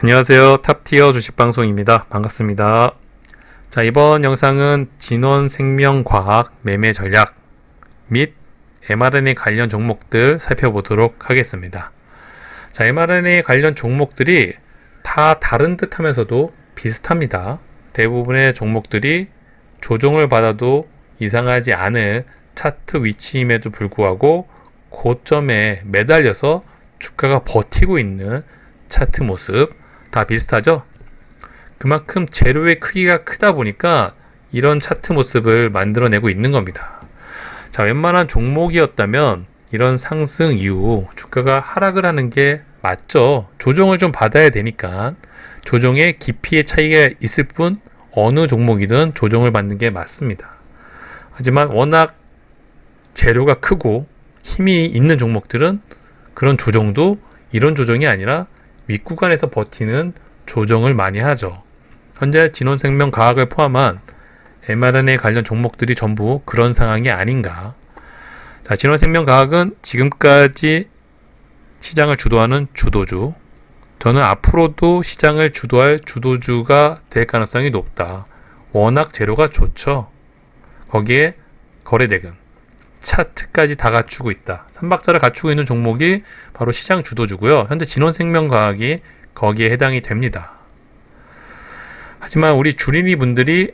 안녕하세요. 탑티어 주식방송입니다. 반갑습니다. 자, 이번 영상은 진원생명과학 매매 전략 및 mRNA 관련 종목들 살펴보도록 하겠습니다. 자, mRNA 관련 종목들이 다 다른 듯 하면서도 비슷합니다. 대부분의 종목들이 조정을 받아도 이상하지 않을 차트 위치임에도 불구하고 고점에 매달려서 주가가 버티고 있는 차트 모습 다 비슷하죠? 그만큼 재료의 크기가 크다 보니까 이런 차트 모습을 만들어내고 있는 겁니다. 자, 웬만한 종목이었다면 이런 상승 이후 주가가 하락을 하는 게 맞죠. 조정을 좀 받아야 되니까 조정의 깊이의 차이가 있을 뿐 어느 종목이든 조정을 받는 게 맞습니다. 하지만 워낙 재료가 크고 힘이 있는 종목들은 그런 조정도 이런 조정이 아니라 윗구간에서 버티는 조정을 많이 하죠. 현재 진원생명 과학을 포함한 mRNA 관련 종목들이 전부 그런 상황이 아닌가. 자, 진원생명 과학은 지금까지 시장을 주도하는 주도주. 저는 앞으로도 시장을 주도할 주도주가 될 가능성이 높다. 워낙 재료가 좋죠. 거기에 거래대금, 차트까지 다 갖추고 있다. 삼박자를 갖추고 있는 종목이 바로 시장 주도주고요. 현재 진원생명과학이 거기에 해당이 됩니다. 하지만 우리 주린이 분들이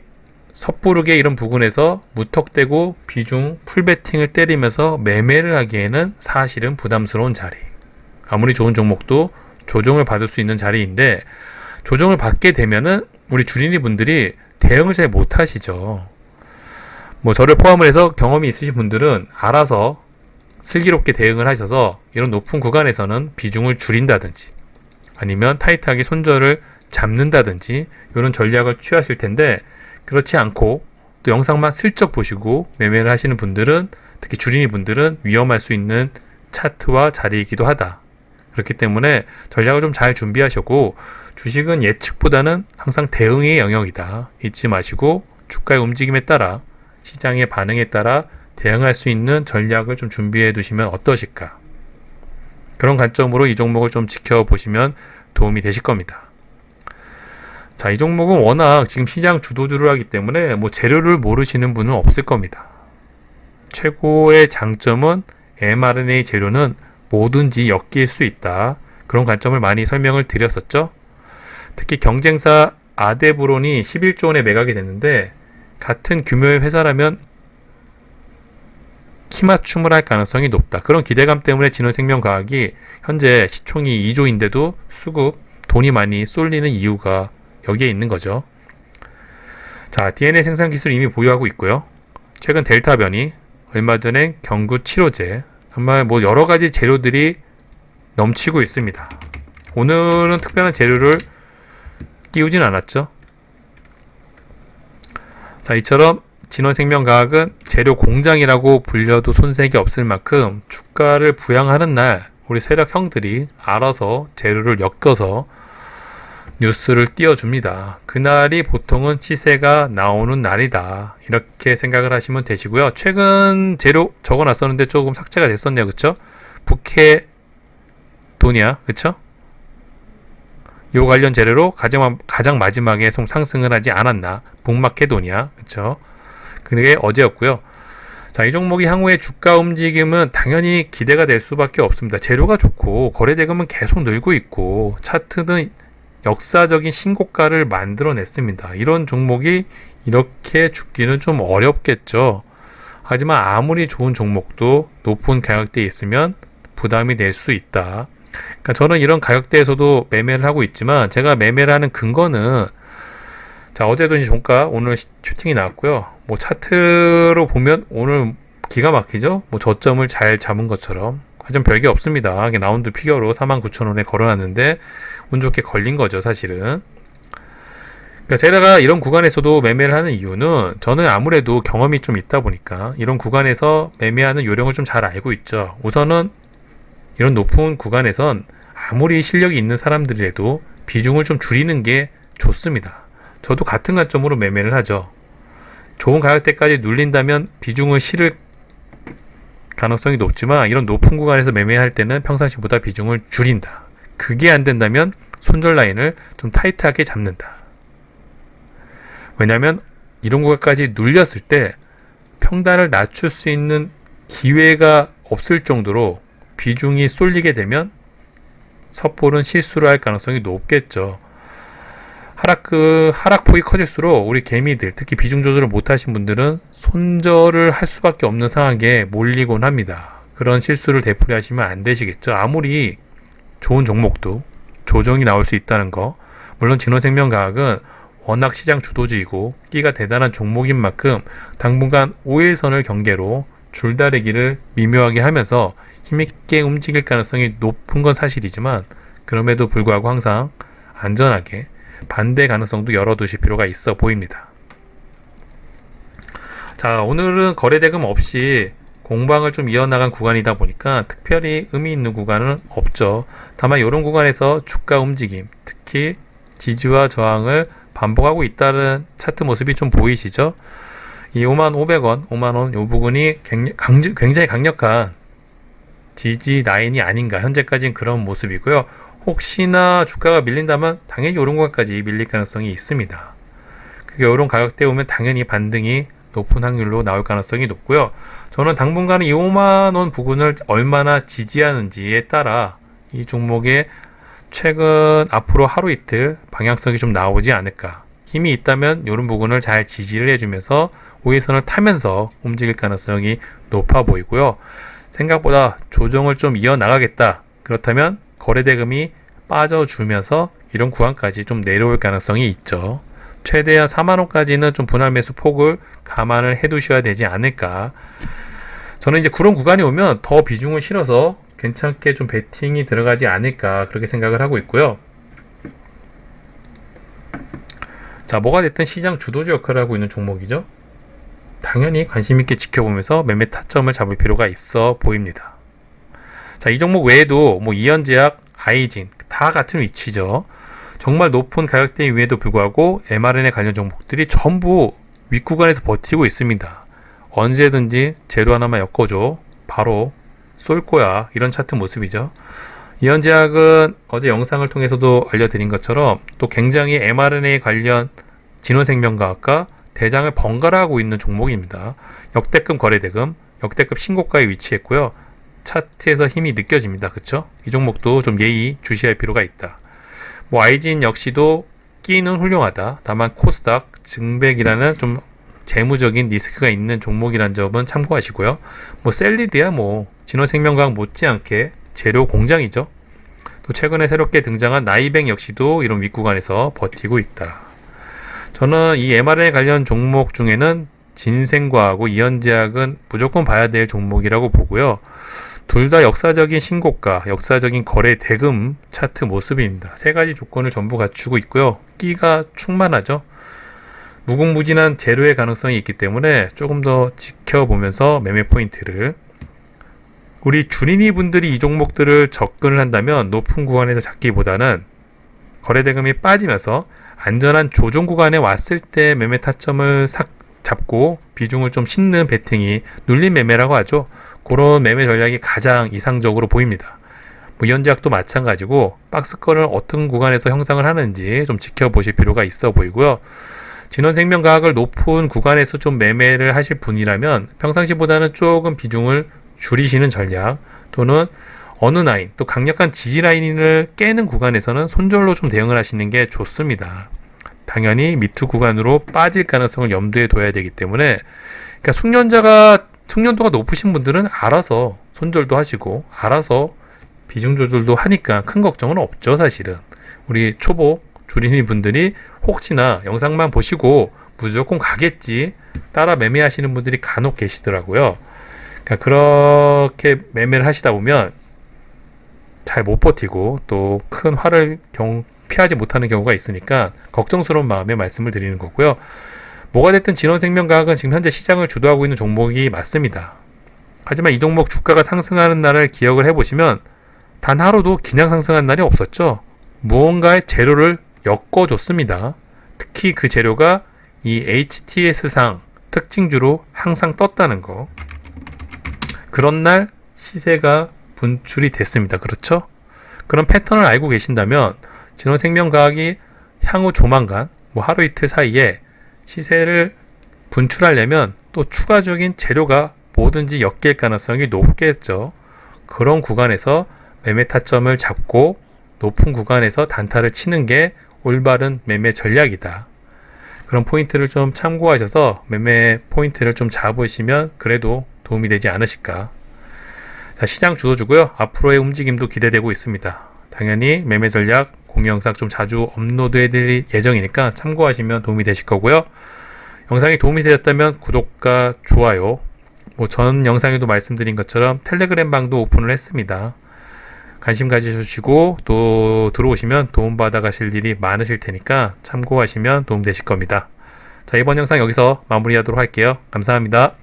섣부르게 이런 부분에서 무턱대고 비중 풀베팅을 때리면서 매매를 하기에는 사실은 부담스러운 자리. 아무리 좋은 종목도 조정을 받을 수 있는 자리인데 조정을 받게 되면은 우리 주린이 분들이 대응을 잘 못하시죠. 뭐 저를 포함을 해서 경험이 있으신 분들은 알아서 슬기롭게 대응을 하셔서 이런 높은 구간에서는 비중을 줄인다든지 아니면 타이트하게 손절을 잡는다든지 이런 전략을 취하실 텐데 그렇지 않고 또 영상만 슬쩍 보시고 매매를 하시는 분들은 특히 주린이 분들은 위험할 수 있는 차트와 자리이기도 하다. 그렇기 때문에 전략을 좀 잘 준비하시고 주식은 예측보다는 항상 대응의 영역이다. 잊지 마시고 주가의 움직임에 따라 시장의 반응에 따라 대응할 수 있는 전략을 좀 준비해 두시면 어떠실까? 그런 관점으로 이 종목을 좀 지켜보시면 도움이 되실 겁니다. 자, 이 종목은 워낙 지금 시장 주도주를 하기 때문에 뭐 재료를 모르시는 분은 없을 겁니다. 최고의 장점은 mRNA 재료는 뭐든지 엮일 수 있다. 그런 관점을 많이 설명을 드렸었죠. 특히 경쟁사 아데브론이 11조 원에 매각이 됐는데 같은 규모의 회사라면 키맞춤을 할 가능성이 높다. 그런 기대감 때문에 진원생명과학이 현재 시총이 2조인데도 수급 돈이 많이 쏠리는 이유가 여기에 있는 거죠. 자, DNA 생산 기술 이미 보유하고 있고요. 최근 델타 변이, 얼마 전에 경구 치료제, 정말 뭐 여러 가지 재료들이 넘치고 있습니다. 오늘은 특별한 재료를 끼우진 않았죠. 자, 이처럼 진원생명과학은 재료 공장이라고 불려도 손색이 없을 만큼 주가를 부양하는 날 우리 세력 형들이 알아서 재료를 엮어서 뉴스를 띄워줍니다. 그날이 보통은 시세가 나오는 날이다. 이렇게 생각을 하시면 되시고요. 최근 재료 적어놨었는데 조금 삭제가 됐었네요. 그쵸? 부캐 도니아. 그쵸? 요 관련 재료로 가장, 가장 마지막에 송 상승을 하지 않았나. 북마케도니아. 그쵸? 그게 어제였고요. 자, 이 종목이 향후에 주가 움직임은 당연히 기대가 될 수밖에 없습니다. 재료가 좋고 거래 대금은 계속 늘고 있고 차트는 역사적인 신고가를 만들어냈습니다. 이런 종목이 이렇게 죽기는 좀 어렵겠죠. 하지만 아무리 좋은 종목도 높은 가격대에 있으면 부담이 될 수 있다. 그러니까 저는 이런 가격대에서도 매매를 하고 있지만 제가 매매를 하는 근거는 자 어제도 이제 종가 오늘 슈팅이 나왔고요. 뭐 차트로 보면 오늘 기가 막히죠. 뭐 저점을 잘 잡은 것처럼 하지만 별게 없습니다. 라운드 피겨로 49,000원에 걸어놨는데 운 좋게 걸린 거죠, 사실은. 그러니까 제가 이런 구간에서도 매매를 하는 이유는 저는 아무래도 경험이 좀 있다 보니까 이런 구간에서 매매하는 요령을 좀 잘 알고 있죠. 우선은 이런 높은 구간에선 아무리 실력이 있는 사람들이라도 비중을 좀 줄이는 게 좋습니다. 저도 같은 관점으로 매매를 하죠. 좋은 가격대까지 눌린다면 비중을 실을 가능성이 높지만 이런 높은 구간에서 매매할 때는 평상시보다 비중을 줄인다. 그게 안 된다면 손절 라인을 좀 타이트하게 잡는다. 왜냐하면 이런 구간까지 눌렸을 때 평단을 낮출 수 있는 기회가 없을 정도로 비중이 쏠리게 되면 섣볼은 실수를 할 가능성이 높겠죠. 하락 그 하락폭이 커질수록 우리 개미들 특히 비중 조절을 못하신 분들은 손절을 할 수밖에 없는 상황에 몰리곤 합니다. 그런 실수를 되풀이하시면 안 되시겠죠. 아무리 좋은 종목도 조정이 나올 수 있다는 거. 물론 진호생명과학은 워낙 시장 주도주의고 끼가 대단한 종목인 만큼 당분간 5일선을 경계로 줄다리기를 미묘하게 하면서 힘있게 움직일 가능성이 높은 건 사실이지만 그럼에도 불구하고 항상 안전하게 반대 가능성도 열어두실 필요가 있어 보입니다. 자, 오늘은 거래대금 없이 공방을 좀 이어나간 구간이다 보니까 특별히 의미 있는 구간은 없죠. 다만 이런 구간에서 주가 움직임, 특히 지지와 저항을 반복하고 있다는 차트 모습이 좀 보이시죠? 이 5만 500원, 5만 원, 이 부분이 굉장히 강력한 지지 라인이 아닌가. 현재까지는 그런 모습이고요. 혹시나 주가가 밀린다면 당연히 이런 구간까지 밀릴 가능성이 있습니다. 그게 이런 가격대 오면 당연히 반등이 높은 확률로 나올 가능성이 높고요. 저는 당분간은 이 5만 원 부근을 얼마나 지지하는지에 따라 이 종목의 최근 앞으로 하루 이틀 방향성이 좀 나오지 않을까. 힘이 있다면 이런 부분을 잘 지지를 해주면서 5일선을 타면서 움직일 가능성이 높아 보이고요. 생각보다 조정을 좀 이어나가겠다. 그렇다면 거래대금이 빠져주면서 이런 구간까지 좀 내려올 가능성이 있죠. 최대한 4만원까지는 좀 분할 매수 폭을 감안을 해 두셔야 되지 않을까. 저는 이제 그런 구간이 오면 더 비중을 실어서 괜찮게 좀 베팅이 들어가지 않을까 그렇게 생각을 하고 있고요. 자, 뭐가 됐든 시장 주도주 역할을 하고 있는 종목이죠. 당연히 관심 있게 지켜보면서 매매 타점을 잡을 필요가 있어 보입니다. 자, 이 종목 외에도 뭐 이현제약, 아이진 다 같은 위치죠. 정말 높은 가격대 위에도 불구하고 mRNA 관련 종목들이 전부 윗구간에서 버티고 있습니다. 언제든지 재료 하나만 엮어줘. 바로 쏠 거야. 이런 차트 모습이죠. 이현제약은 어제 영상을 통해서도 알려드린 것처럼 또 굉장히 mRNA 관련 진원생명과학과 대장을 번갈아 하고 있는 종목입니다. 역대급 거래대금, 역대급 신고가에 위치했고요. 차트에서 힘이 느껴집니다. 그쵸? 이 종목도 좀 예의 주시할 필요가 있다. 뭐 아이진 역시도 끼는 훌륭하다. 다만 코스닥 증백이라는 좀 재무적인 리스크가 있는 종목이란 점은 참고하시고요. 뭐 셀리드야 뭐 진원생명과학 못지않게 재료 공장이죠. 또 최근에 새롭게 등장한 나이백 역시도 이런 윗구간에서 버티고 있다. 저는 이 mRNA 관련 종목 중에는 진생과하고 이현제약은 무조건 봐야 될 종목이라고 보고요. 둘 다 역사적인 신고가, 역사적인 거래 대금 차트 모습입니다. 세 가지 조건을 전부 갖추고 있고요. 끼가 충만하죠. 무궁무진한 재료의 가능성이 있기 때문에 조금 더 지켜보면서 매매 포인트를 우리 주린이 분들이 이 종목들을 접근을 한다면 높은 구간에서 잡기보다는 거래 대금이 빠지면서 안전한 조정 구간에 왔을 때 매매 타점을 삭 잡고 비중을 좀 싣는 베팅이 눌린 매매라고 하죠. 그런 매매 전략이 가장 이상적으로 보입니다. 뭐 연제약도 마찬가지고 박스권을 어떤 구간에서 형성을 하는지 좀 지켜보실 필요가 있어 보이고요. 진원생명과학을 높은 구간에서 좀 매매를 하실 분이라면 평상시보다는 조금 비중을 줄이시는 전략 또는 어느 라인 또 강력한 지지 라인을 깨는 구간에서는 손절로 좀 대응을 하시는 게 좋습니다. 당연히 미투 구간으로 빠질 가능성을 염두에 둬야 되기 때문에 그러니까 숙련자가 숙련도가 높으신 분들은 알아서 손절도 하시고 알아서 비중 조절도 하니까 큰 걱정은 없죠 사실은 우리 초보 주린이 분들이 혹시나 영상만 보시고 무조건 가겠지 따라 매매하시는 분들이 간혹 계시더라고요. 그러니까 그렇게 매매를 하시다 보면 잘 못 버티고 또 큰 화를 경, 피하지 못하는 경우가 있으니까 걱정스러운 마음에 말씀을 드리는 거고요. 뭐가 됐든 진원생명과학은 지금 현재 시장을 주도하고 있는 종목이 맞습니다. 하지만 이 종목 주가가 상승하는 날을 기억을 해보시면 단 하루도 그냥 상승한 날이 없었죠. 무언가의 재료를 엮어줬습니다. 특히 그 재료가 이 HTS상 특징주로 항상 떴다는 거. 그런 날 시세가 분출이 됐습니다. 그렇죠? 그런 패턴을 알고 계신다면 진원생명과학이 향후 조만간 뭐 하루 이틀 사이에 시세를 분출하려면 또 추가적인 재료가 뭐든지 엮일 가능성이 높겠죠. 그런 구간에서 매매 타점을 잡고 높은 구간에서 단타를 치는 게 올바른 매매 전략이다. 그런 포인트를 좀 참고하셔서 매매 포인트를 좀 잡으시면 그래도 도움이 되지 않으실까. 자, 시장 주도주고요. 앞으로의 움직임도 기대되고 있습니다. 당연히 매매 전략 공유 영상 좀 자주 업로드 해 드릴 예정이니까 참고하시면 도움이 되실 거고요. 영상이 도움이 되셨다면 구독과 좋아요. 뭐 전 영상에도 말씀드린 것처럼 텔레그램 방도 오픈을 했습니다. 관심 가지셔주시고 또 들어오시면 도움받아 가실 일이 많으실 테니까 참고하시면 도움 되실 겁니다. 자, 이번 영상 여기서 마무리하도록 할게요. 감사합니다.